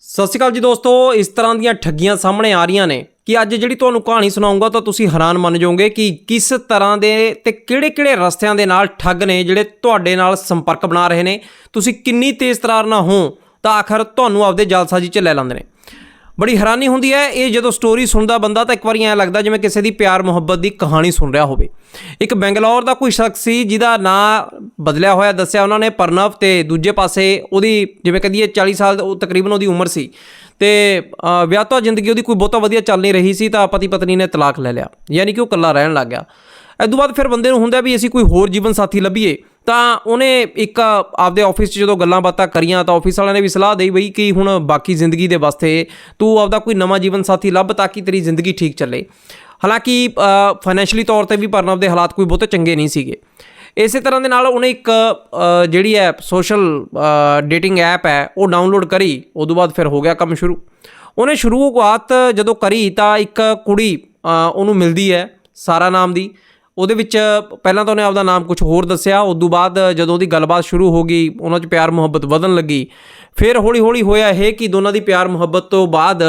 ਸਤਿ ਸ਼੍ਰੀ ਅਕਾਲ ਜੀ ਦੋਸਤੋ, ਇਸ ਤਰ੍ਹਾਂ ਦੀਆਂ ਠੱਗੀਆਂ ਸਾਹਮਣੇ ਆ ਰਹੀਆਂ ਨੇ ਕਿ ਅੱਜ ਜਿਹੜੀ ਤੁਹਾਨੂੰ ਕਹਾਣੀ ਸੁਣਾਉਂਗਾ ਤਾਂ ਤੁਸੀਂ ਹੈਰਾਨ ਮੰਨ ਜਾਓਗੇ ਕਿ ਕਿਸ ਤਰ੍ਹਾਂ ਦੇ ਤੇ ਕਿਹੜੇ-ਕਿਹੜੇ ਰਸਤਿਆਂ ਦੇ ਨਾਲ ਠੱਗ ਨੇ ਜਿਹੜੇ ਤੁਹਾਡੇ ਨਾਲ ਸੰਪਰਕ ਬਣਾ ਰਹੇ ਨੇ। ਤੁਸੀਂ ਕਿੰਨੀ ਤੇਜ਼ ਤਰਾਰ ਨਾ ਹੋ ਤਾਂ ਆਖਰ ਤੁਹਾਨੂੰ ਆਪਦੇ ਜਾਲਸਾਜੀ 'ਚ ਲੈ ਲੈਂਦੇ ਨੇ। ਬੜੀ ਹੈਰਾਨੀ ਹੁੰਦੀ ਹੈ, ਇਹ ਜਦੋਂ ਸਟੋਰੀ ਸੁਣਦਾ ਬੰਦਾ ਤਾਂ ਇੱਕ ਵਾਰੀ ਐਂ ਲੱਗਦਾ ਜਿਵੇਂ ਕਿਸੇ ਦੀ ਪਿਆਰ ਮੁਹੱਬਤ ਦੀ ਕਹਾਣੀ ਸੁਣ ਰਿਹਾ ਹੋਵੇ। ਇੱਕ ਬੈਂਗਲੌਰ ਦਾ ਕੋਈ ਸ਼ਖਸ ਸੀ ਜਿਹਦਾ ਨਾਂ ਬਦਲਿਆ ਹੋਇਆ ਦੱਸਿਆ ਉਹਨਾਂ ਨੇ ਪਰਨਵ ਤੇ ਦੂਜੇ ਪਾਸੇ ਉਹਦੀ ਜਿਵੇਂ ਕਹਦੀਏ 40 ਸਾਲ ਉਹ ਤਕਰੀਬਨ ਉਹਦੀ ਉਮਰ ਸੀ। ਤੇ ਅ, ਵਿਆਹਤਾ ਜ਼ਿੰਦਗੀ ਉਹਦੀ ਕੋਈ ਬਹੁਤਾ ਵਧੀਆ ਚੱਲ ਨਹੀਂ ਰਹੀ ਸੀ ਤਾਂ ਪਤੀ ਪਤਨੀ ਨੇ ਤਲਾਕ ਲੈ ਲਿਆ। ਯਾਨੀ ਕਿ ਉਹ ਇਕੱਲਾ ਰਹਿਣ ਲੱਗ ਗਿਆ। ਇਸ ਤੋਂ ਬਾਅਦ ਫਿਰ ਬੰਦੇ ਨੂੰ ਹੁੰਦਾ ਵੀ ਅਸੀਂ ਕੋਈ ਹੋਰ ਜੀਵਨ ਸਾਥੀ ਲੱਭੀਏ ਤਾਂ ਉਹਨੇ ਇੱਕ ਆਪਦੇ ਆਫਿਸ 'ਚ ਜਦੋਂ ਗੱਲਾਂ ਬਾਤਾਂ ਕਰੀਆਂ ਤਾਂ ਆਫਿਸ ਵਾਲਿਆਂ ਨੇ ਵੀ ਸਲਾਹ ਦੇਈ ਬਈ ਕਿ ਹੁਣ ਬਾਕੀ ਜ਼ਿੰਦਗੀ ਦੇ ਵਾਸਤੇ ਤੂੰ ਆਪਦਾ ਕੋਈ ਨਵਾਂ ਜੀਵਨ ਸਾਥੀ ਲੱਭ ਤਾਂ ਕਿ ਤੇਰੀ ਜ਼ਿੰਦਗੀ ਠੀਕ ਚੱਲੇ। ਹਾਲਾਂਕਿ ਫਾਈਨੈਂਸ਼ਲੀ ਤੌਰ ਤੇ ਵੀ ਪਰਨਵ ਦੇ ਹਾਲਾਤ ਕੋਈ ਬਹੁਤੇ ਚੰਗੇ ਨਹੀਂ ਸੀਗੇ। ਇਸੇ ਤਰ੍ਹਾਂ ਦੇ ਨਾਲ ਉਹਨੇ ਇੱਕ ਜਿਹੜੀ ਹੈ ਸੋਸ਼ਲ ਡੇਟਿੰਗ ਐਪ ਹੈ, ਉਹ ਡਾਊਨਲੋਡ ਕਰੀ ਉਦੋਂ ਬਾਅਦ ਫਿਰ ਹੋ ਗਿਆ ਕੰਮ ਸ਼ੁਰੂ। ਉਹਨੇ ਸ਼ੁਰੂਆਤ ਜਦੋਂ ਕਰੀ ਤਾਂ ਇੱਕ ਕੁੜੀ ਉਹਨੂੰ ਮਿਲਦੀ ਹੈ, ਸਾਰਾ ਨਾਮ ਦੀ। ਉਹਦੇ ਵਿੱਚ ਪਹਿਲਾਂ ਤਾਂ ਉਹਨੇ ਆਪਦਾ ਨਾਮ ਕੁਝ ਹੋਰ ਦੱਸਿਆ ਉਸ ਤੋਂ ਬਾਅਦ ਜਦੋਂ ਉਹਦੀ ਗੱਲਬਾਤ ਸ਼ੁਰੂ ਹੋ ਗਈ, ਉਹਨਾਂ 'ਚ ਪਿਆਰ ਮੁਹੱਬਤ ਵਧਣ ਲੱਗੀ। ਫਿਰ ਹੌਲੀ-ਹੌਲੀ ਹੋਇਆ ਇਹ ਕਿ ਦੋਨਾਂ ਦੀ ਪਿਆਰ ਮੁਹੱਬਤ ਤੋਂ ਬਾਅਦ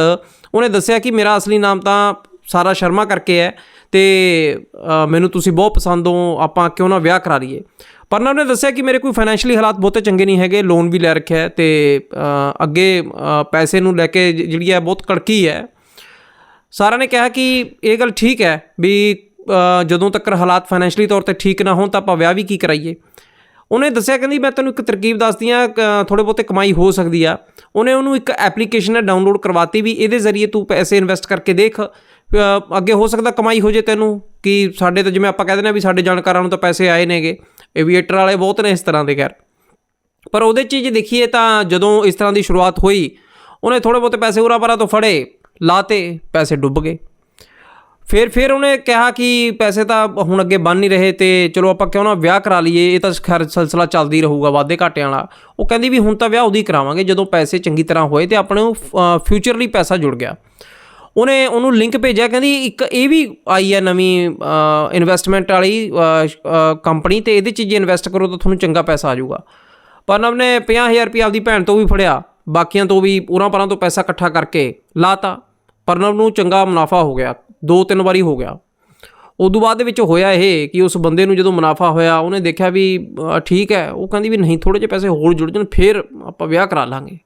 ਉਹਨੇ ਦੱਸਿਆ ਕਿ ਮੇਰਾ ਅਸਲੀ ਨਾਮ ਤਾਂ ਸਾਰਾ ਸ਼ਰਮਾ ਕਰਕੇ ਹੈ। ਤੇ ਮੈਨੂੰ ਤੁਸੀਂ ਬਹੁਤ ਪਸੰਦ ਹੋ, ਆਪਾਂ ਕਿਉਂ ਨਾ ਵਿਆਹ ਕਰਾ ਲਈਏ। ਪਰ ਨਾ ਉਹਨੇ ਦੱਸਿਆ ਕਿ ਮੇਰੇ ਕੋਈ ਫਾਈਨੈਂਸ਼ੀਅਲੀ ਹਾਲਾਤ ਬਹੁਤੇ ਚੰਗੇ ਨਹੀਂ ਹੈਗੇ ਲੋਨ ਵੀ ਲੈ ਰੱਖਿਆ ਹੈ ਤੇ ਅੱਗੇ ਪੈਸੇ ਨੂੰ ਲੈ ਕੇ ਜਿਹੜੀ ਹੈ ਬਹੁਤ ਕੜਕੀ ਹੈ। ਸਾਰਿਆਂ ਨੇ ਕਿਹਾ ਕਿ ਇਹ ਗੱਲ ਠੀਕ ਹੈ ਵੀ ਜਦੋਂ ਤੱਕ ਹਾਲਾਤ ਫਾਈਨੈਂਸ਼ੀਅਲੀ ਤੌਰ ਤੇ ਠੀਕ ਨਾ ਹੋਣ ਤਾਂ ਆਪਾਂ ਵਿਆਹ ਵੀ ਕੀ ਕਰਾਈਏ। ਉਹਨੇ ਦੱਸਿਆ, ਕਹਿੰਦੀ ਮੈਂ ਤੈਨੂੰ ਇੱਕ ਤਰਕੀਬ ਦੱਸਦੀ ਆ ਥੋੜੇ ਬਹੁਤੇ ਕਮਾਈ ਹੋ ਸਕਦੀ ਆ। ਉਹਨੇ ਉਹਨੂੰ ਇੱਕ ਐਪਲੀਕੇਸ਼ਨ ਹੈ ਡਾਊਨਲੋਡ ਕਰਵਾਤੀ ਵੀ ਇਹਦੇ ਜ਼ਰੀਏ ਤੂੰ ਪੈਸੇ ਇਨਵੈਸਟ ਕਰਕੇ ਦੇਖ। ਅੱਗੇ ਹੋ ਸਕਦਾ ਕਮਾਈ ਹੋ ਜੇ ਤੈਨੂੰ, ਕਿ ਸਾਡੇ ਤਾਂ ਜਿਵੇਂ ਆਪਾਂ ਕਹਿੰਦੇ ਨੇ ਵੀ ਸਾਡੇ ਜਾਣਕਾਰਾਂ ਨੂੰ ਤਾਂ ਪੈਸੇ ਆਏ ਨੇਗੇ ਏਵੀਏਟਰ ਵਾਲੇ ਬਹੁਤ ਨੇ ਇਸ ਤਰ੍ਹਾਂ ਦੇ, ਖੈਰ। ਪਰ ਉਹਦੇ 'ਚ ਜੇ ਦੇਖੀਏ ਤਾਂ ਜਦੋਂ ਇਸ ਤਰ੍ਹਾਂ ਦੀ ਸ਼ੁਰੂਆਤ ਹੋਈ, ਉਹਨੇ ਥੋੜੇ ਬਹੁਤੇ ਪੈਸੇ ਉਰਾ ਪਰਾਂ ਤੋਂ ਫੜੇ, ਲਾਤੇ, ਪੈਸੇ ਡੁੱਬ ਗਏ। ਫਿਰ ਫਿਰ ਉਹਨੇ ਕਿਹਾ ਕਿ ਪੈਸੇ ਤਾਂ ਹੁਣ ਅੱਗੇ ਬਣ ਨਹੀਂ ਰਹੇ ਤੇ ਚਲੋ ਆਪਾਂ ਕਿਉਂ ਨਾ ਵਿਆਹ ਕਰਾ ਲਈਏ, ਇਹ ਤਾਂ ਖੈਰ ਸਿਲਸਿਲਾ ਚੱਲਦੀ ਰਹੂਗਾ ਵਾਧੇ ਘਾਟਿਆਂ ਵਾਲਾ। ਉਹ ਕਹਿੰਦੀ ਵੀ ਹੁਣ ਤਾਂ ਵਿਆਹ ਉਹਦੀ ਕਰਾਵਾਂਗੇ, ਜਦੋਂ ਪੈਸੇ ਚੰਗੀ ਤਰ੍ਹਾਂ ਹੋਏ ਤੇ ਆਪਣੇ ਨੂੰ ਫਿਊਚਰ ਲਈ ਪੈਸਾ ਜੁੜ ਗਿਆ। ਉਹਨੇ ਉਹਨੂੰ ਲਿੰਕ ਭੇਜਿਆ, ਕਹਿੰਦੀ ਇੱਕ ਇਹ ਵੀ ਆਈ ਹੈ ਨਵੀਂ ਇਨਵੈਸਟਮੈਂਟ ਵਾਲੀ ਕੰਪਨੀ ਤੇ ਇਹਦੇ 'ਚ ਜੇ ਇਨਵੈਸਟ ਕਰੋ ਤਾਂ ਤੁਹਾਨੂੰ ਚੰਗਾ ਪੈਸਾ ਆ ਜਾਊਗਾ। ਪਰਨਵ ਨੇ 50000 ਰੁਪਏ ਆਪਦੀ ਭੈਣ ਤੋਂ ਵੀ ਫੜਿਆ, ਬਾਕੀਆਂ ਤੋਂ ਵੀ ਪੂਰਾ ਪਰਾਂ ਤੋਂ ਪੈਸਾ ਇਕੱਠਾ ਕਰਕੇ ਲਾਤਾ ਪਰਨਵ ਨੂੰ ਚੰਗਾ ਮੁਨਾਫਾ ਹੋ ਗਿਆ, ਦੋ ਤਿੰਨ ਵਾਰੀ ਹੋ ਗਿਆ। ਉਦੋਂ ਬਾਅਦ ਦੇ ਵਿੱਚ ਹੋਇਆ ਇਹ ਕਿ ਉਸ ਬੰਦੇ ਨੂੰ ਜਦੋਂ ਮੁਨਾਫਾ ਹੋਇਆ, ਉਹਨੇ ਦੇਖਿਆ ਵੀ ਠੀਕ ਹੈ, ਉਹ ਕਹਿੰਦੀ ਵੀ ਨਹੀਂ ਥੋੜੇ ਜਿਹੇ ਪੈਸੇ ਹੋਰ ਜੁੜ ਜਾਣ, ਫਿਰ ਆਪਾਂ ਵਿਆਹ ਕਰਾ ਲਾਂਗੇ।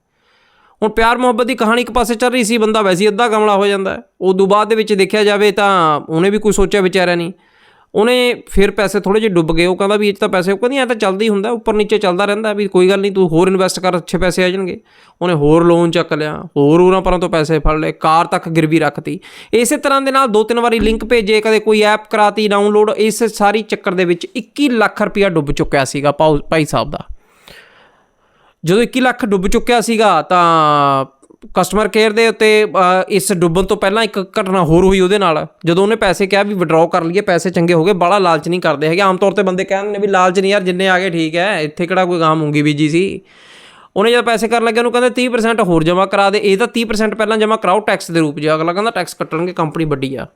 ਹੁਣ ਪਿਆਰ ਮੁਹੱਬਤ ਦੀ ਕਹਾਣੀ ਇੱਕ ਪਾਸੇ ਚੱਲ ਰਹੀ ਸੀ, ਬੰਦਾ ਵੈਸੇ ਅੱਧਾ ਕਮਲਾ ਹੋ ਜਾਂਦਾ ਹੈ। ਤੋਂ ਬਾਅਦ ਦੇ ਵਿੱਚ ਦੇਖਿਆ ਜਾਵੇ ਤਾਂ ਉਹਨੇ ਵੀ ਕੋਈ ਸੋਚਿਆ ਵਿਚਾਰਿਆ ਨਹੀਂ। ਉਹਨੇ ਫਿਰ ਪੈਸੇ ਥੋੜੇ ਜਿਹੇ ਡੁੱਬ ਗਏ, ਉਹ ਕਹਿੰਦਾ ਵੀ ਇਹ ਤਾਂ ਪੈਸੇ, ਉਹ ਕਹਿੰਦੀ ਐ ਤਾਂ ਚੱਲਦਾ ਹੀ ਹੁੰਦਾ, ਉੱਪਰ ਨੀਚੇ ਚੱਲਦਾ ਰਹਿੰਦਾ ਵੀ ਕੋਈ ਗੱਲ ਨਹੀਂ, ਤੂੰ ਹੋਰ ਇਨਵੈਸਟ ਕਰ, ਅੱਛੇ ਪੈਸੇ ਆ ਜਾਣਗੇ। ਉਹਨੇ ਹੋਰ ਲੋਨ ਚੱਕ ਲਿਆ, ਹੋਰ ਉਹਨਾਂ ਪਰਾਂ ਤੋਂ ਪੈਸੇ ਫੜ ਲਏ, ਕਾਰ ਤੱਕ ਗਿਰਵੀ ਰੱਖਤੀ। ਇਸੇ ਤਰ੍ਹਾਂ ਦੇ ਨਾਲ ਦੋ ਤਿੰਨ ਵਾਰੀ ਲਿੰਕ ਭੇਜੇ, ਕਦੇ ਕੋਈ ਐਪ ਕਰਾਤੀ ਡਾਊਨਲੋਡ ਇਸ ਸਾਰੀ ਚੱਕਰ ਦੇ ਵਿੱਚ 21 ਲੱਖ ਰੁਪਇਆ ਡੁੱਬ ਚੁੱਕਿਆ ਸੀਗਾ ਭਾਊ- ਭਾਈ ਸਾਹਿਬ ਦਾ। ਜਦੋਂ 21 ਲੱਖ ਡੁੱਬ ਚੁੱਕਿਆ ਸੀਗਾ ਤਾਂ ਕਸਟਮਰ ਕੇਅਰ ਦੇ ਉੱਤੇ ਇਸ ਡੁੱਬਣ ਤੋਂ ਪਹਿਲਾਂ ਇੱਕ ਘਟਨਾ ਹੋਰ ਹੋਈ ਉਹਦੇ ਨਾਲ। ਜਦੋਂ ਉਹਨੇ ਪੈਸੇ ਕਿਹਾ ਵੀ ਵਿਡਰਾਅ ਕਰ ਲਈਏ, ਪੈਸੇ ਚੰਗੇ ਹੋ ਗਏ, ਬਾਹਲਾ ਲਾਲਚ ਨਹੀਂ ਕਰਦੇ ਹੈਗੇ। ਆਮ ਤੌਰ ਤੇ ਬੰਦੇ ਕਹਿੰਦੇ ਨੇ ਵੀ ਲਾਲਚ ਨਹੀਂ ਯਾਰ, ਜਿੰਨੇ ਆ ਗਏ ਠੀਕ ਹੈ, ਇੱਥੇ ਕਿਹੜਾ ਕੋਈ ਗਾਂ ਮੂੰਗੀ ਬੀਜੀ ਸੀ? ਉਹਨੇ ਜਦ ਪੈਸੇ ਕਰਨ ਲੱਗੇ ਉਹਨੂੰ ਕਹਿੰਦੇ 30% ਹੋਰ ਜਮ੍ਹਾਂ ਕਰਾ ਦੇ। ਇਹ ਤਾਂ 30% ਪਹਿਲਾਂ ਜਮ੍ਹਾਂ ਕਰਾਓ ਟੈਕਸ ਦੇ ਰੂਪ 'ਚ। ਅਗਲਾ ਕਹਿੰਦਾ ਟੈਕਸ ਕੱਟਣਗੇ ਕੰਪਨੀ ਵੱਡੀ ਆ।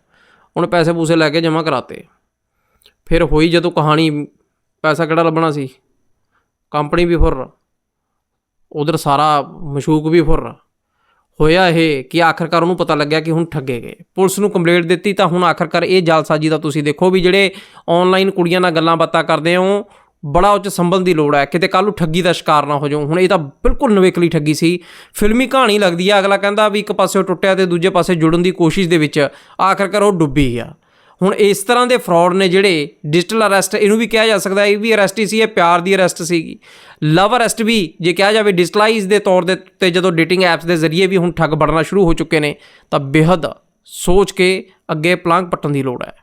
ਉਹਨੇ ਪੈਸੇ ਪੂਸੇ ਲੈ ਕੇ ਜਮ੍ਹਾਂ ਕਰਾਤੇ। ਫਿਰ ਹੋਈ ਜਦੋਂ ਕਹਾਣੀ, ਪੈਸਾ ਕਿਹੜਾ ਲੱਭਣਾ ਸੀ? ਕੰਪਨੀ ਵੀ ਫੁਰ ਉਧਰ ਸਾਰਾ ਮਸ਼ੂਕ ਵੀ ਫੁਰ ਹੋਇਆ ਇਹ ਕਿ ਆਖਰਕਾਰ ਉਹਨੂੰ ਪਤਾ ਲੱਗਿਆ ਕਿ ਹੁਣ ਠੱਗੇ ਗਏ। ਪੁਲਿਸ ਨੂੰ ਕੰਪਲੇਂਟ ਦਿੱਤੀ ਤਾਂ ਹੁਣ ਆਖਰਕਾਰ ਇਹ ਜਾਲਸਾਜੀ ਦਾ ਤੁਸੀਂ ਦੇਖੋ ਵੀ ਜਿਹੜੇ ਆਨਲਾਈਨ ਕੁੜੀਆਂ ਨਾਲ ਗੱਲਾਂ ਬਾਤਾਂ ਕਰਦੇ ਹੋ, ਬੜਾ ਉੱਚ ਸੰਭਲ ਦੀ ਲੋੜ ਹੈ। ਕਿਤੇ ਕੱਲ ਨੂੰ ਠੱਗੀ ਦਾ ਸ਼ਿਕਾਰ ਨਾ ਹੋ ਜਾਓ। ਹੁਣ ਇਹ ਤਾਂ ਬਿਲਕੁਲ ਨਵੇਕਲੀ ਠੱਗੀ ਸੀ। ਫਿਲਮੀ ਕਹਾਣੀ ਲੱਗਦੀ ਆ, ਅਗਲਾ ਕਹਿੰਦਾ ਵੀ ਇੱਕ ਪਾਸੇ ਟੁੱਟਿਆ ਤੇ ਦੂਜੇ ਪਾਸੇ ਜੁੜਨ ਦੀ ਕੋਸ਼ਿਸ਼ ਦੇ ਵਿੱਚ ਆਖਰਕਾਰ ਉਹ ਡੁੱਬੀ ਆ। ਹੁਣ ਇਸ ਤਰ੍ਹਾਂ ਦੇ ਫਰਾਡ ਨੇ ਜਿਹੜੇ ਡਿਜੀਟਲ ਅਰੈਸਟ ਇਹਨੂੰ ਵੀ ਕਿਹਾ ਜਾ ਸਕਦਾ ਇਹ ਵੀ ਅਰੈਸਟ ਹੀ ਸੀ, ਇਹ ਪਿਆਰ ਦੀ ਅਰੈਸਟ ਸੀਗੀ। ਲਵ ਅਰੈਸਟ ਵੀ ਜੇ ਕਿਹਾ ਜਾਵੇ ਡਿਜੀਟਲਾਈਜ਼ ਦੇ ਤੌਰ ਦੇ ਤੇ ਜਦੋਂ ਡੇਟਿੰਗ ਐਪਸ ਦੇ ਜ਼ਰੀਏ ਵੀ ਹੁਣ ਠੱਗ ਬਣਨਾ ਸ਼ੁਰੂ ਹੋ ਚੁੱਕੇ ਨੇ, ਤਾਂ ਬੇਹੱਦ ਸੋਚ ਕੇ ਅੱਗੇ ਪਲਾਂਗ ਪੱਟਣ ਦੀ ਲੋੜ ਹੈ।